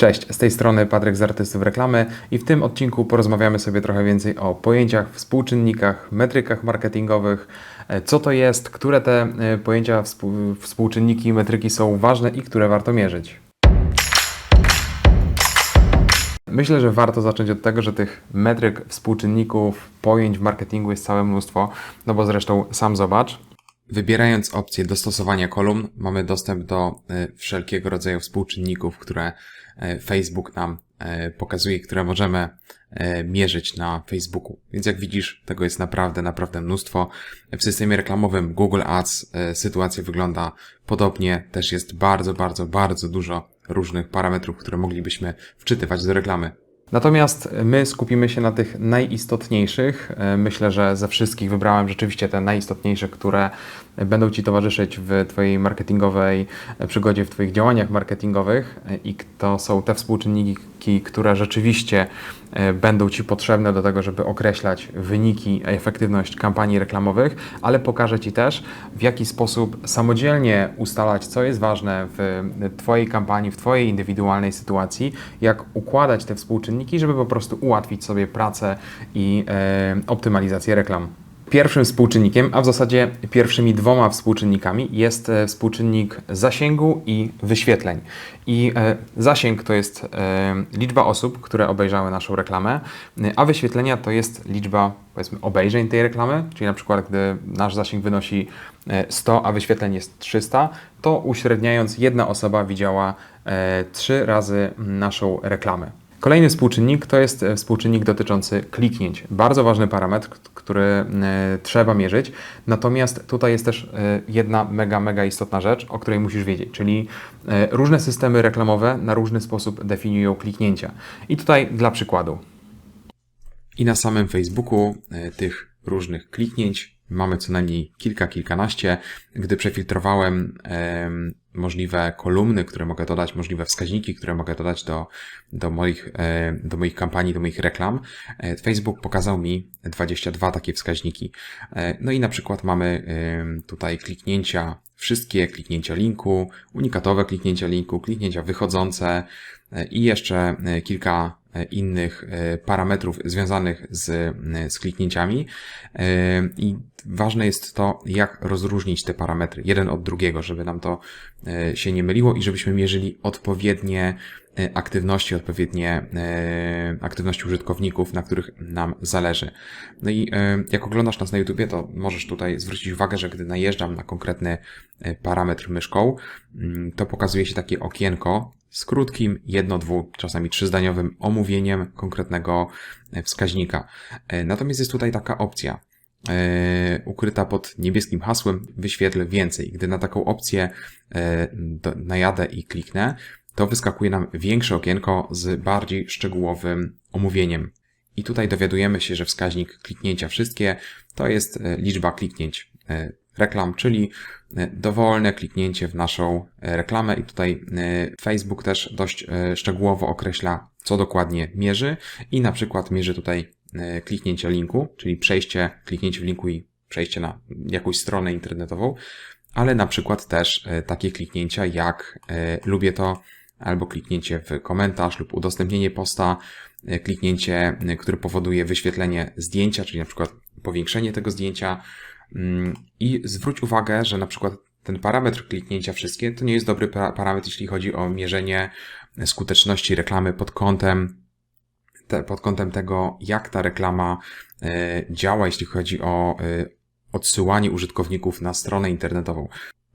Cześć, z tej strony Patryk z Artystów Reklamy i w tym odcinku porozmawiamy sobie trochę więcej o pojęciach, współczynnikach, metrykach marketingowych, e, co to jest, które te e, pojęcia, współ- współczynniki i metryki są ważne i które warto mierzyć. Myślę, że warto zacząć od tego, że tych metryk, współczynników, pojęć w marketingu jest całe mnóstwo, no bo zresztą sam zobacz. Wybierając opcję dostosowania kolumn, mamy dostęp do e, wszelkiego rodzaju współczynników, które e, Facebook nam e, pokazuje, które możemy mierzyć na Facebooku. Więc jak widzisz, tego jest naprawdę, naprawdę mnóstwo. W systemie reklamowym Google Ads sytuacja wygląda podobnie. Też jest bardzo, bardzo, bardzo dużo różnych parametrów, które moglibyśmy wczytywać do reklamy. Natomiast my skupimy się na tych najistotniejszych. E, Myślę, że ze wszystkich wybrałem rzeczywiście te najistotniejsze, które będą Ci towarzyszyć w Twojej marketingowej e, przygodzie, w Twoich działaniach marketingowych E, i to są te współczynniki, które rzeczywiście e, będą Ci potrzebne do tego, żeby określać wyniki, i efektywność kampanii reklamowych, ale pokażę Ci też, w jaki sposób samodzielnie ustalać, co jest ważne w Twojej kampanii, w Twojej indywidualnej sytuacji, jak układać te współczynniki, żeby po prostu ułatwić sobie pracę i e, optymalizację reklam. Pierwszym współczynnikiem, a w zasadzie pierwszymi dwoma współczynnikami jest e, współczynnik zasięgu i wyświetleń. I e, zasięg to jest e, liczba osób, które obejrzały naszą reklamę, a wyświetlenia to jest liczba powiedzmy obejrzeń tej reklamy, czyli na przykład gdy nasz zasięg wynosi e, 100, a wyświetleń jest 300, to uśredniając jedna osoba widziała e, 3 razy naszą reklamę. Kolejny współczynnik to jest e, współczynnik dotyczący kliknięć. Bardzo ważny parametr, który e, trzeba mierzyć. Natomiast tutaj jest też e, jedna mega, mega istotna rzecz, o której musisz wiedzieć, czyli różne systemy reklamowe na różny sposób definiują kliknięcia. I tutaj dla przykładu. I na samym Facebooku tych różnych kliknięć mamy co najmniej kilka, kilkanaście. Gdy przefiltrowałem em, możliwe kolumny, które mogę dodać, możliwe wskaźniki, które mogę dodać do, do, moich, e, do moich kampanii, do moich reklam, e, Facebook pokazał mi 22 takie wskaźniki. E, No i na przykład mamy tutaj kliknięcia, wszystkie kliknięcia linku, unikatowe kliknięcia linku, kliknięcia wychodzące i jeszcze kilka innych e, parametrów związanych z, e, z kliknięciami. E, I ważne jest to, jak rozróżnić te parametry jeden od drugiego, żeby nam to e, się nie myliło i żebyśmy mierzyli odpowiednie e, aktywności, odpowiednie e, aktywności użytkowników, na których nam zależy. No i e, jak oglądasz nas na YouTubie, to możesz tutaj zwrócić uwagę, że gdy najeżdżam na konkretny e, parametr myszką, mm, to pokazuje się takie okienko z krótkim, jedno, dwu, czasami trzyzdaniowym omówieniem konkretnego e, wskaźnika. E, Natomiast jest tutaj taka opcja, e, ukryta pod niebieskim hasłem wyświetlę więcej. Gdy na taką opcję najadę i kliknę, to wyskakuje nam większe okienko z bardziej szczegółowym omówieniem. I tutaj dowiadujemy się, że wskaźnik kliknięcia wszystkie to jest liczba kliknięć reklam, czyli e, dowolne kliknięcie w naszą e, reklamę i tutaj e, Facebook też dość szczegółowo określa, co dokładnie mierzy i na przykład mierzy tutaj kliknięcie linku, czyli przejście, kliknięcie w linku i przejście na jakąś stronę internetową, ale na przykład też takie kliknięcia jak lubię to, albo kliknięcie w komentarz lub udostępnienie posta, kliknięcie, które powoduje wyświetlenie zdjęcia, czyli na przykład powiększenie tego zdjęcia. Mm, I zwróć uwagę, że na przykład ten parametr kliknięcia wszystkie to nie jest dobry pa- parametr, jeśli chodzi o mierzenie skuteczności reklamy pod kątem te, pod kątem tego, jak ta reklama e, działa, jeśli chodzi o e, odsyłanie użytkowników na stronę internetową.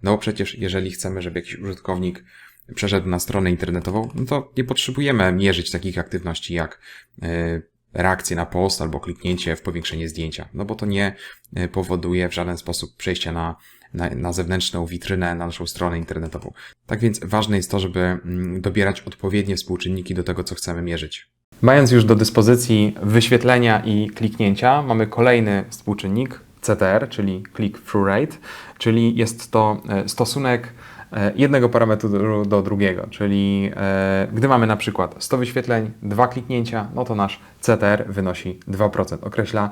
No bo przecież jeżeli chcemy, żeby jakiś użytkownik przeszedł na stronę internetową, no to nie potrzebujemy mierzyć takich aktywności jak e, reakcję na post albo kliknięcie w powiększenie zdjęcia, no bo to nie e, powoduje w żaden sposób przejścia na, na, na zewnętrzną witrynę, na naszą stronę internetową. Tak więc ważne jest to, żeby mm, dobierać odpowiednie współczynniki do tego, co chcemy mierzyć. Mając już do dyspozycji wyświetlenia i kliknięcia, mamy kolejny współczynnik CTR, czyli click-through rate, czyli jest to e, stosunek jednego parametru do, do drugiego, czyli e, gdy mamy na przykład 100 wyświetleń, dwa kliknięcia, no to nasz CTR wynosi 2%. Określa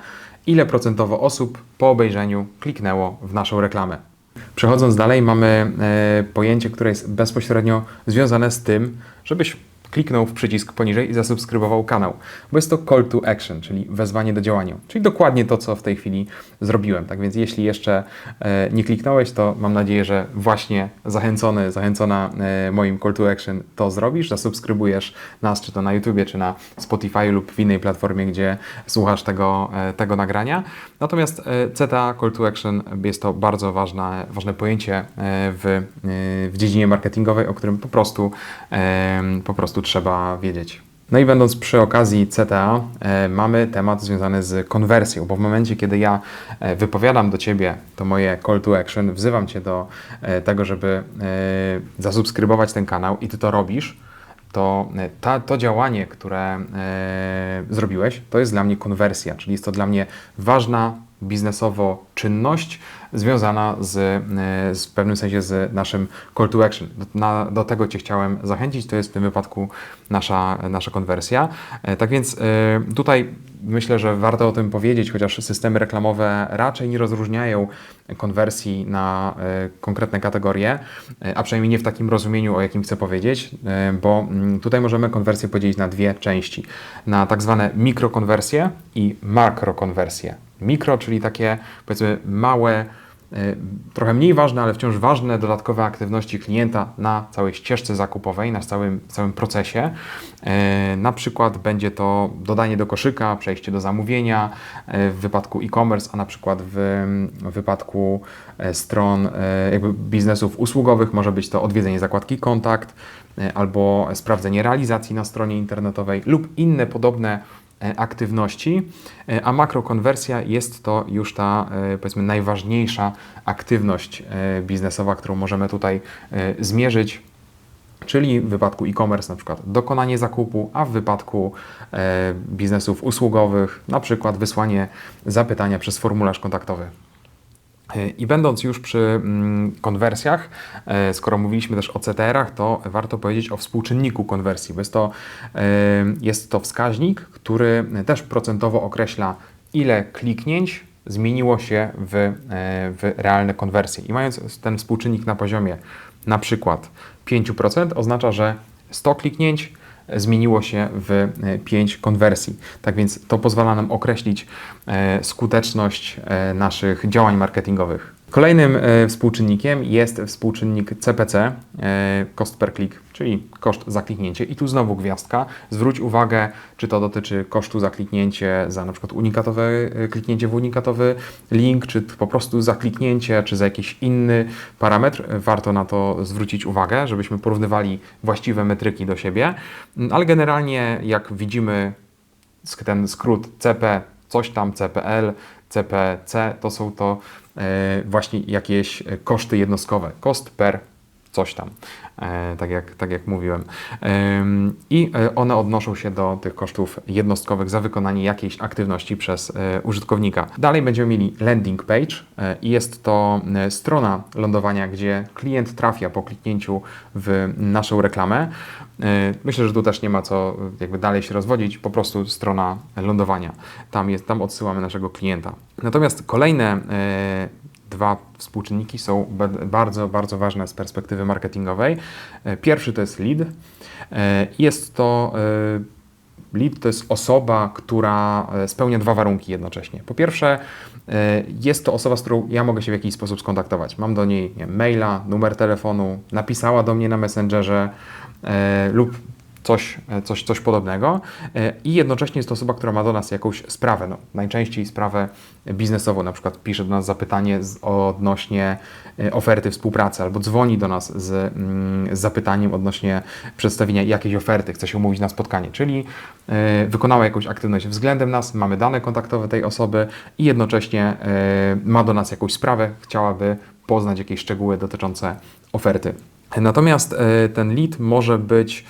ile procentowo osób po obejrzeniu kliknęło w naszą reklamę. Przechodząc dalej, mamy e, pojęcie, które jest bezpośrednio związane z tym, żebyś kliknął w przycisk poniżej i zasubskrybował kanał, bo jest to call to action, czyli wezwanie do działania, czyli dokładnie to, co w tej chwili zrobiłem. Tak więc jeśli jeszcze e, nie kliknąłeś, to mam nadzieję, że właśnie zachęcony, zachęcona e, moim call to action to zrobisz, zasubskrybujesz nas, czy to na YouTubie, czy na Spotify lub w innej platformie, gdzie słuchasz tego, e, tego nagrania. Natomiast CTA Call to Action jest to bardzo ważne, ważne pojęcie w, w dziedzinie marketingowej, o którym po prostu, po prostu trzeba wiedzieć. No i będąc przy okazji CTA, e, mamy temat związany z konwersją, bo w momencie, kiedy ja e, wypowiadam do Ciebie to moje call to action, wzywam Cię do e, tego, żeby zasubskrybować ten kanał i Ty to robisz, to ta, to działanie, które zrobiłeś, to jest dla mnie konwersja, czyli jest to dla mnie ważna biznesowo czynność związana z, e, z w pewnym sensie z naszym call to action. Do, na, do tego Cię chciałem zachęcić, to jest w tym wypadku nasza, nasza konwersja. E, tak więc e, tutaj myślę, że warto o tym powiedzieć, chociaż systemy reklamowe raczej nie rozróżniają konwersji na konkretne kategorie, a przynajmniej nie w takim rozumieniu, o jakim chcę powiedzieć, bo mm, tutaj możemy konwersję podzielić na dwie części. Na tak zwane mikrokonwersje i makrokonwersje. Mikro, czyli takie powiedzmy małe, e, trochę mniej ważne, ale wciąż ważne dodatkowe aktywności klienta na całej ścieżce zakupowej, na całym, całym procesie. E, na przykład będzie to dodanie do koszyka, przejście do zamówienia e, w wypadku e-commerce, a na przykład w, wypadku stron jakby biznesów usługowych może być to odwiedzenie zakładki kontakt albo sprawdzenie realizacji na stronie internetowej lub inne podobne aktywności, e, a makrokonwersja jest to już ta e, powiedzmy najważniejsza aktywność biznesowa, którą możemy tutaj zmierzyć. Czyli w wypadku e-commerce na przykład dokonanie zakupu, a w wypadku biznesów usługowych na przykład wysłanie zapytania przez formularz kontaktowy. I będąc już przy mm, konwersjach, e, skoro mówiliśmy też o CTR-ach, to warto powiedzieć o współczynniku konwersji, bo jest to, e, jest to wskaźnik, który też procentowo określa, ile kliknięć zmieniło się w, e, w realne konwersje. I mając ten współczynnik na poziomie na przykład 5%, oznacza, że 100 kliknięć zmieniło się w 5 e, konwersji. Tak więc to pozwala nam określić e, skuteczność e, naszych działań marketingowych. Kolejnym współczynnikiem jest współczynnik CPC, cost per click, czyli koszt za kliknięcie. I tu znowu gwiazdka. Zwróć uwagę, czy to dotyczy kosztu za kliknięcie za na przykład unikatowe e, kliknięcie w unikatowy link, czy po prostu za kliknięcie, czy za jakiś inny parametr. Warto na to zwrócić uwagę, żebyśmy porównywali właściwe metryki do siebie. Mm, ale generalnie, jak widzimy, ten skrót CP, coś tam, CPL, CPC, to są to E, właśnie jakieś koszty jednostkowe, cost per coś tam, e, tak jak, tak jak mówiłem. I e, one odnoszą się do tych kosztów jednostkowych za wykonanie jakiejś aktywności przez użytkownika. Dalej będziemy mieli landing page i jest to strona lądowania, gdzie klient trafia po kliknięciu w naszą reklamę. Myślę, że tu też nie ma co jakby dalej się rozwodzić, po prostu strona lądowania. Tam, jest, tam odsyłamy naszego klienta. Natomiast kolejne dwa współczynniki są bardzo, bardzo ważne z perspektywy marketingowej. E, pierwszy to jest lead. E, jest to e, lead to jest osoba, która spełnia dwa warunki jednocześnie. Po pierwsze, jest to osoba, z którą ja mogę się w jakiś sposób skontaktować. Mam do niej nie, maila, numer telefonu, napisała do mnie na Messengerze lub coś, e, coś, coś podobnego. E, i jednocześnie jest to osoba, która ma do nas jakąś sprawę, no, najczęściej sprawę biznesową, na przykład pisze do nas zapytanie odnośnie e, oferty współpracy albo dzwoni do nas z, mm, z zapytaniem odnośnie przedstawienia jakiejś oferty, chce się umówić na spotkanie, czyli wykonała jakąś aktywność względem nas, mamy dane kontaktowe tej osoby i jednocześnie ma do nas jakąś sprawę, chciałaby poznać jakieś szczegóły dotyczące oferty. Natomiast ten lead może być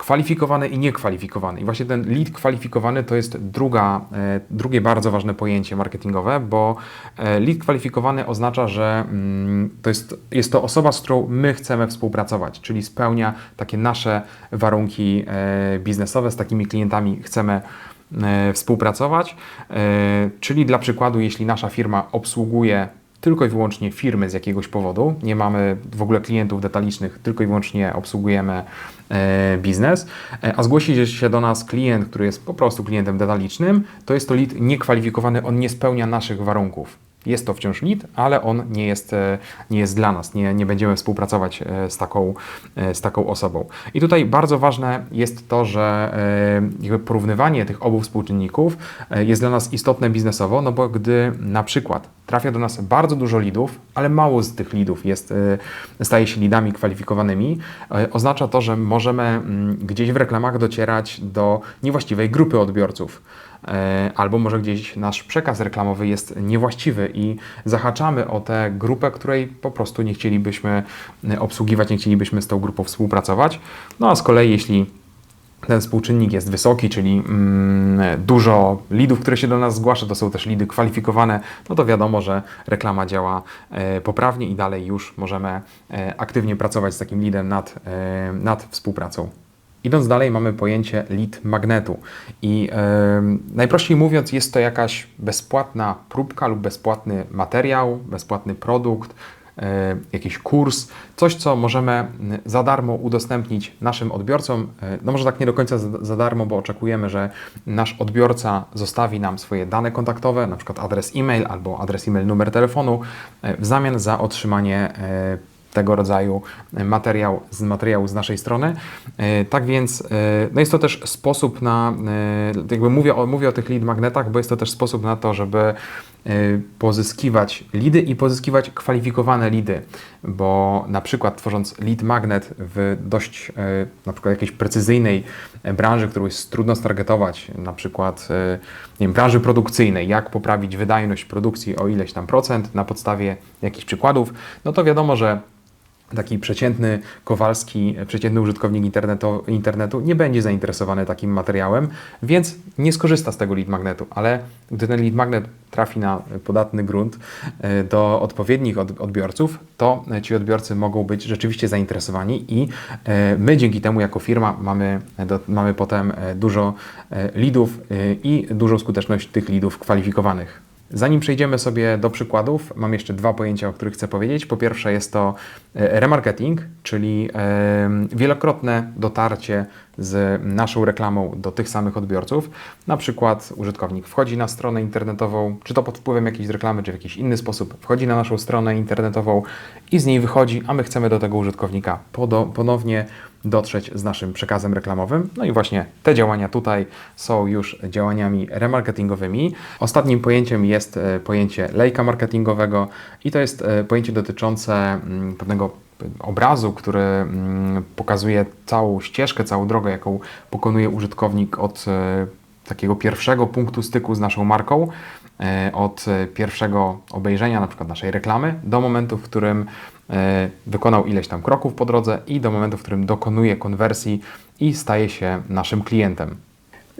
kwalifikowany i niekwalifikowany. I właśnie ten lead kwalifikowany to jest druga, e, drugie bardzo ważne pojęcie marketingowe, bo e, lead kwalifikowany oznacza, że mm, to jest, jest to osoba, z którą my chcemy współpracować, czyli spełnia takie nasze warunki e, biznesowe, z takimi klientami chcemy współpracować. Czyli dla przykładu, jeśli nasza firma obsługuje tylko i wyłącznie firmy z jakiegoś powodu. Nie mamy w ogóle klientów detalicznych, tylko i wyłącznie obsługujemy e, biznes. E, a zgłosi się do nas klient, który jest po prostu klientem detalicznym, to jest to lead niekwalifikowany, on nie spełnia naszych warunków. Jest to wciąż lead, ale on nie jest, e, nie jest dla nas, nie, nie będziemy współpracować e, z taką, e, z taką osobą. I tutaj bardzo ważne jest to, że jakby porównywanie tych obu współczynników jest dla nas istotne biznesowo, no bo gdy na przykład trafia do nas bardzo dużo lidów, ale mało z tych lidów jest, staje się lidami kwalifikowanymi, oznacza to, że możemy mm, gdzieś w reklamach docierać do niewłaściwej grupy odbiorców. E, albo może gdzieś nasz przekaz reklamowy jest niewłaściwy i zahaczamy o tę grupę, której po prostu nie chcielibyśmy e, obsługiwać, nie chcielibyśmy z tą grupą współpracować. No a z kolei, jeśli ten współczynnik jest wysoki, czyli mm, dużo lidów, które się do nas zgłasza, to są też lidy kwalifikowane, no to wiadomo, że reklama działa e, poprawnie i dalej już możemy e, aktywnie pracować z takim lidem nad, e, nad współpracą. Idąc dalej, mamy pojęcie lead magnetu. I yy, najprościej mówiąc, jest to jakaś bezpłatna próbka lub bezpłatny materiał, bezpłatny produkt, yy, jakiś kurs, coś, co możemy za darmo udostępnić naszym odbiorcom. Yy, no, może tak nie do końca za, za, darmo, bo oczekujemy, że nasz odbiorca zostawi nam swoje dane kontaktowe, na przykład adres e-mail albo adres e-mail, numer telefonu, yy, w zamian za otrzymanie yy, tego rodzaju materiał z materiału z naszej strony. E, tak więc e, no jest to też sposób na, e, jakby mówię o, mówię o tych lead magnetach, bo jest to też sposób na to, żeby pozyskiwać lidy i pozyskiwać kwalifikowane lidy, bo na przykład tworząc lead magnet w dość na przykład jakiejś precyzyjnej branży, którą jest trudno stargetować, na przykład nie wiem, branży produkcyjnej, jak poprawić wydajność produkcji o ileś tam procent na podstawie jakichś przykładów, no to wiadomo, że taki przeciętny Kowalski, przeciętny użytkownik internetu, internetu nie będzie zainteresowany takim materiałem, więc nie skorzysta z tego lead magnetu, ale gdy ten lead magnet trafi na podatny grunt e, do odpowiednich odbiorców, to ci odbiorcy mogą być rzeczywiście zainteresowani i e, my dzięki temu jako firma mamy, mamy potem e, dużo leadów i dużą skuteczność tych leadów kwalifikowanych. Zanim przejdziemy sobie do przykładów, mam jeszcze dwa pojęcia, o których chcę powiedzieć. Po pierwsze jest to e, remarketing, czyli wielokrotne dotarcie z naszą reklamą do tych samych odbiorców. Na przykład użytkownik wchodzi na stronę internetową, czy to pod wpływem jakiejś reklamy, czy w jakiś inny sposób, wchodzi na naszą stronę internetową i z niej wychodzi, a my chcemy do tego użytkownika ponownie dotrzeć z naszym przekazem reklamowym. No i właśnie te działania tutaj są już działaniami remarketingowymi. Ostatnim pojęciem jest e, pojęcie lejka marketingowego i to jest e, pojęcie dotyczące mm, pewnego obrazu, który mm, pokazuje całą ścieżkę, całą drogę, jaką pokonuje użytkownik od e, takiego pierwszego punktu styku z naszą marką, od pierwszego obejrzenia na przykład naszej reklamy do momentu, w którym wykonał ileś tam kroków po drodze i do momentu, w którym dokonuje konwersji i staje się naszym klientem.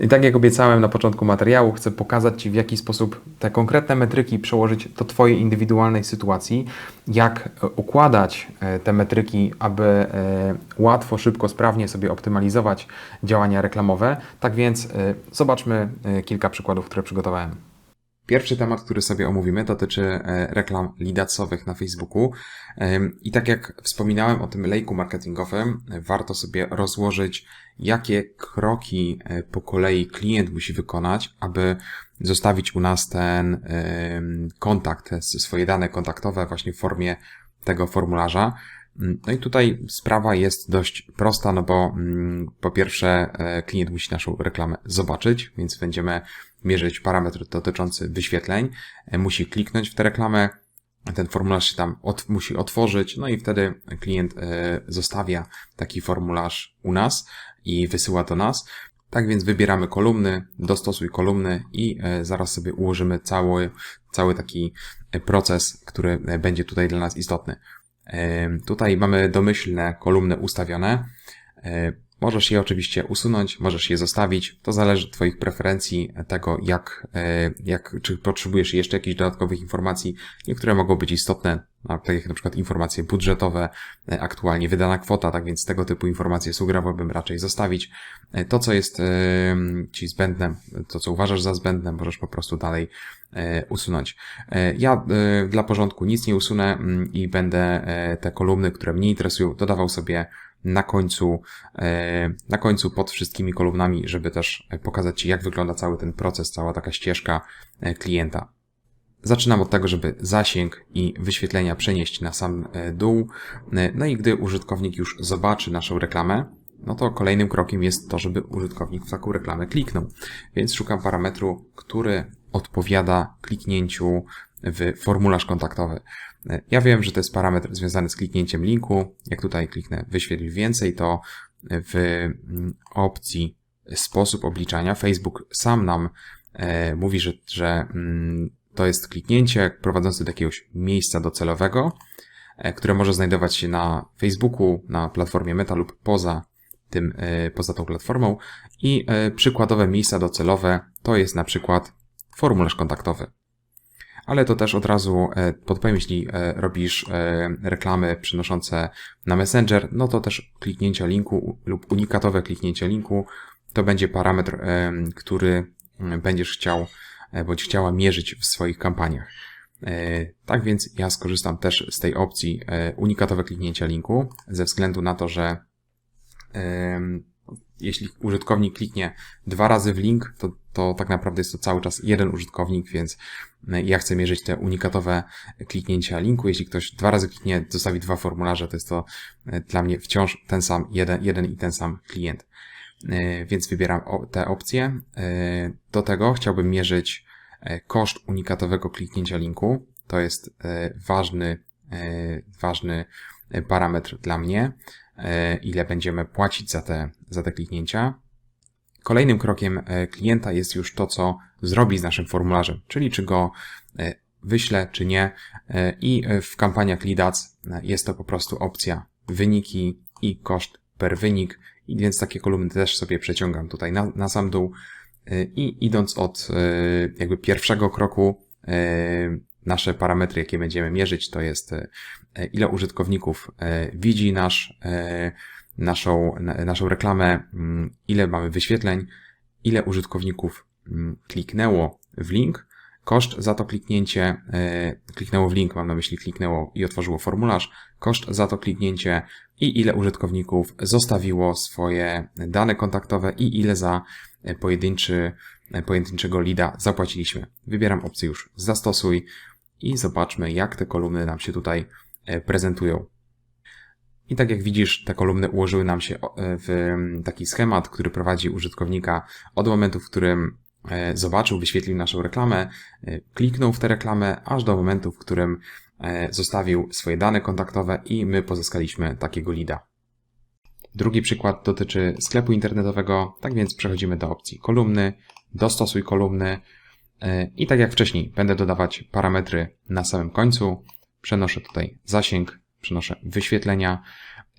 I tak jak obiecałem na początku materiału, chcę pokazać Ci, w jaki sposób te konkretne metryki przełożyć do Twojej indywidualnej sytuacji, jak układać e, te metryki, aby e, łatwo, szybko, sprawnie sobie optymalizować działania reklamowe. Tak więc e, zobaczmy kilka przykładów, które przygotowałem. Pierwszy temat, który sobie omówimy, dotyczy reklam lidacowych na Facebooku. I tak jak wspominałem o tym lejku marketingowym, warto sobie rozłożyć jakie kroki e, po kolei klient musi wykonać, aby zostawić u nas ten kontakt, swoje dane kontaktowe właśnie w formie tego formularza. Mm, no i tutaj sprawa jest dość prosta, no bo mm, po pierwsze e, klient musi naszą reklamę zobaczyć, więc będziemy mierzyć parametr dotyczący wyświetleń, e, musi kliknąć w tę reklamę, ten formularz się tam od, musi otworzyć, no i wtedy klient zostawia taki formularz u nas i wysyła do nas. Tak więc wybieramy kolumny, dostosuj kolumny i e, zaraz sobie ułożymy cały, cały taki e, proces, który e, będzie tutaj dla nas istotny. Tutaj mamy domyślne kolumny ustawione. Możesz je oczywiście usunąć, możesz je zostawić. To zależy od Twoich preferencji, tego jak, e, jak, czy potrzebujesz jeszcze jakichś dodatkowych informacji. Niektóre mogą być istotne, tak jak na przykład informacje budżetowe, e, aktualnie wydana kwota, tak więc tego typu informacje sugerowałbym raczej zostawić. E, to, co jest Ci zbędne, to, co uważasz za zbędne, możesz po prostu dalej usunąć. Ja dla porządku nic nie usunę mm, i będę te kolumny, które mnie interesują, dodawał sobie na końcu, e, na końcu pod wszystkimi kolumnami, żeby też pokazać Ci, jak wygląda cały ten proces, cała taka ścieżka e, klienta. Zaczynam od tego, żeby zasięg i wyświetlenia przenieść na sam e, dół. No i gdy użytkownik już zobaczy naszą reklamę, no to kolejnym krokiem jest to, żeby użytkownik w taką reklamę kliknął. Więc szukam parametru, który odpowiada kliknięciu w formularz kontaktowy. Ja wiem, że to jest parametr związany z kliknięciem linku. Jak tutaj kliknę wyświetl więcej, to w mm, opcji sposób obliczania Facebook sam nam e, mówi, że, że mm, to jest kliknięcie prowadzące do jakiegoś miejsca docelowego, e, które może znajdować się na Facebooku, na platformie Meta lub poza tym, e, poza tą platformą. I przykładowe miejsca docelowe to jest na przykład formularz kontaktowy ale to też od razu e, podpowiem, jeśli e, robisz e, reklamy przynoszące na Messenger, no to też kliknięcie linku lub unikatowe kliknięcie linku to będzie parametr, który mm, będziesz chciał bądź chciała mierzyć w swoich kampaniach. Tak więc ja skorzystam też z tej opcji unikatowe kliknięcia linku, ze względu na to, że jeśli użytkownik kliknie dwa razy w link, to, to tak naprawdę jest to cały czas jeden użytkownik, więc e, ja chcę mierzyć te unikatowe kliknięcia linku. Jeśli ktoś dwa razy kliknie, zostawi dwa formularze, to jest to e, dla mnie wciąż ten sam, jeden, jeden i ten sam klient. E, więc wybieram te opcje. Do tego chciałbym mierzyć koszt unikatowego kliknięcia linku. To jest ważny, ważny parametr dla mnie. E, ile będziemy płacić za te, za te kliknięcia. Kolejnym krokiem e, klienta jest już to, co zrobi z naszym formularzem, czyli czy go e, wyślę, czy nie. I w kampaniach Lead Ads jest to po prostu opcja wyniki i koszt per wynik. I więc takie kolumny też sobie przeciągam tutaj na, na sam dół. I idąc od jakby pierwszego kroku, nasze parametry, jakie będziemy mierzyć, to jest e, ile użytkowników e, widzi nasz, e, naszą, naszą reklamę, mm, ile mamy wyświetleń, ile użytkowników mm, kliknęło w link, koszt za to kliknięcie, kliknęło w link, mam na myśli kliknęło i otworzyło formularz, koszt za to kliknięcie i ile użytkowników zostawiło swoje dane kontaktowe i ile za pojedynczy, pojedynczego lida zapłaciliśmy. Wybieram opcję już. Zastosuj i zobaczmy, jak te kolumny nam się tutaj e, prezentują. I tak jak widzisz, te kolumny ułożyły nam się e, w taki schemat, który prowadzi użytkownika od momentu, w którym e, zobaczył, wyświetlił naszą reklamę, kliknął w tę reklamę, aż do momentu, w którym zostawił swoje dane kontaktowe i my pozyskaliśmy takiego lida. Drugi przykład dotyczy sklepu internetowego, tak więc przechodzimy do opcji kolumny, dostosuj kolumny, i tak jak wcześniej, będę dodawać parametry na samym końcu. Przenoszę tutaj zasięg, przenoszę wyświetlenia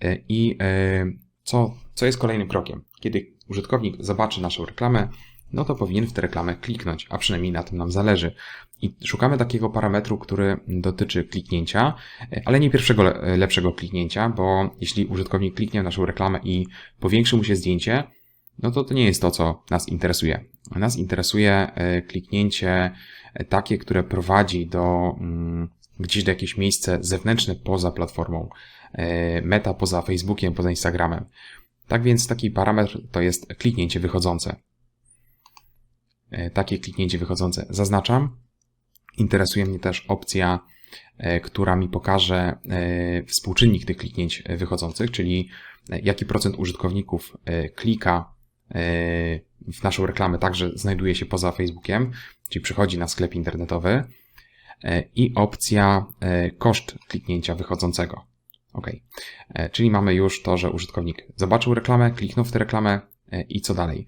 e, i e, co, co jest kolejnym krokiem? Kiedy użytkownik zobaczy naszą reklamę, no to powinien w tę reklamę kliknąć, a przynajmniej na tym nam zależy. I szukamy takiego parametru, który dotyczy kliknięcia, e, ale nie pierwszego lepszego kliknięcia, bo jeśli użytkownik kliknie w naszą reklamę i powiększy mu się zdjęcie, no to to nie jest to, co nas interesuje. Nas interesuje e, kliknięcie e, takie, które prowadzi do mm, gdzieś do jakieś miejsce zewnętrzne poza platformą e, Meta, poza Facebookiem, poza Instagramem. Tak więc taki parametr to jest kliknięcie wychodzące. Takie kliknięcie wychodzące zaznaczam. Interesuje mnie też opcja, która mi pokaże współczynnik tych kliknięć wychodzących, czyli jaki procent użytkowników klika w naszą reklamę także znajduje się poza Facebookiem, czyli przychodzi na sklep internetowy e, i opcja e, koszt kliknięcia wychodzącego. OK. E, czyli mamy już to, że użytkownik zobaczył reklamę, kliknął w tę reklamę i co dalej?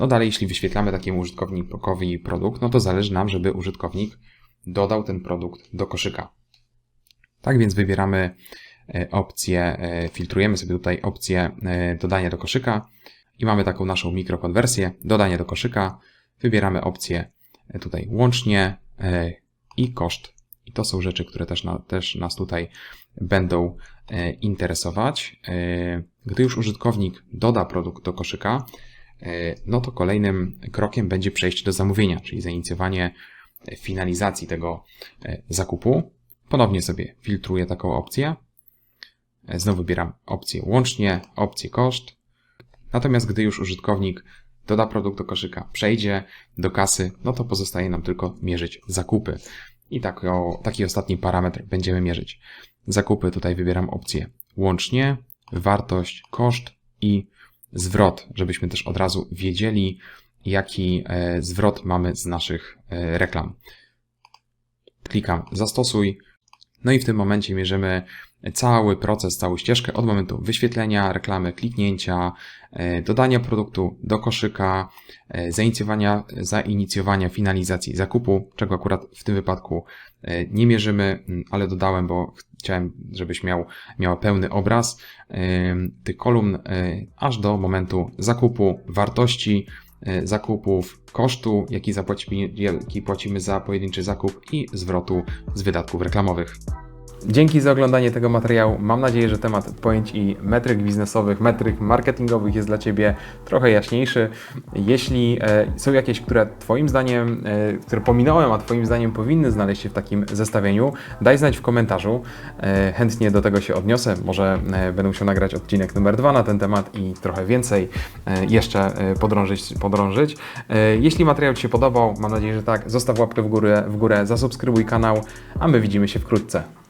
No dalej, jeśli wyświetlamy takiemu użytkownikowi produkt, no to zależy nam, żeby użytkownik dodał ten produkt do koszyka. Tak więc wybieramy opcję, filtrujemy sobie tutaj opcję dodania do koszyka i mamy taką naszą mikrokonwersję, dodanie do koszyka, wybieramy opcję e, tutaj łącznie e, i koszt. I to są rzeczy, które też, na, też nas tutaj będą e, interesować. Gdy już użytkownik doda produkt do koszyka, no to kolejnym krokiem będzie przejście do zamówienia, czyli zainicjowanie finalizacji tego zakupu. Ponownie sobie filtruję taką opcję. Znowu wybieram opcję łącznie, opcję koszt. Natomiast gdy już użytkownik doda produkt do koszyka, przejdzie do kasy, no to pozostaje nam tylko mierzyć zakupy. I tako, taki ostatni parametr będziemy mierzyć. Zakupy tutaj wybieram opcję łącznie, wartość, koszt i zwrot, żebyśmy też od razu wiedzieli, jaki e, zwrot mamy z naszych e, reklam. Klikam zastosuj. No i w tym momencie mierzymy cały proces, całą ścieżkę od momentu wyświetlenia reklamy, kliknięcia, e, dodania produktu do koszyka, e, zainicjowania, zainicjowania finalizacji zakupu, czego akurat w tym wypadku e, nie mierzymy, m, ale dodałem, bo chciałem, żebyś miał, miała pełny obraz tych kolumn, aż do momentu zakupu, wartości zakupów, kosztu, jaki, zapłacimy, jaki płacimy za pojedynczy zakup i zwrotu z wydatków reklamowych. Dzięki za oglądanie tego materiału. Mam nadzieję, że temat pojęć i metryk biznesowych, metryk marketingowych jest dla Ciebie trochę jaśniejszy. Jeśli e, są jakieś, które Twoim zdaniem, e, które pominąłem, a Twoim zdaniem powinny znaleźć się w takim zestawieniu, daj znać w komentarzu. E, chętnie do tego się odniosę. Może będę musiał nagrać odcinek numer dwa na ten temat i trochę więcej jeszcze podrążyć. podrążyć. Jeśli materiał Ci się podobał, mam nadzieję, że tak, zostaw łapkę w górę, w górę zasubskrybuj kanał, a my widzimy się wkrótce.